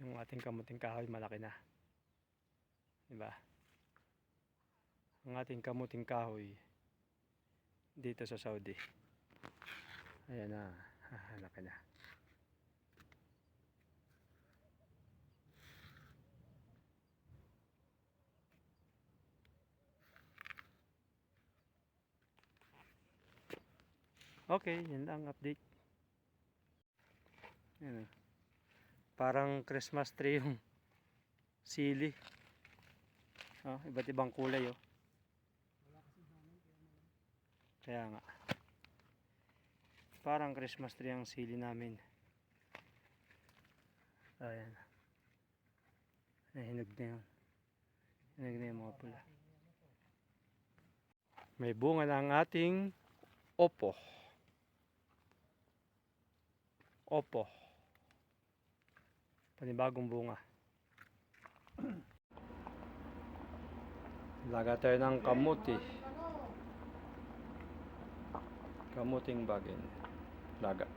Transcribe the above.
Yung ating kamuting kahoy malaki na. Diba? Ang ating kamuting kahoy dito sa Saudi. Ayan na. Ah, laki na. Okay, yun lang update. Yan o. Parang Christmas tree yung sili. Oh, iba't ibang kulay oh. Kaya nga. Parang Christmas tree ang sili namin. Ayan. Nahinog na yun. Hinog na yung mga pula. May bunga na ang ating opo. Opo. Panibagong bunga. Laga tayo ng kamuti. Kamuting bagin. Laga.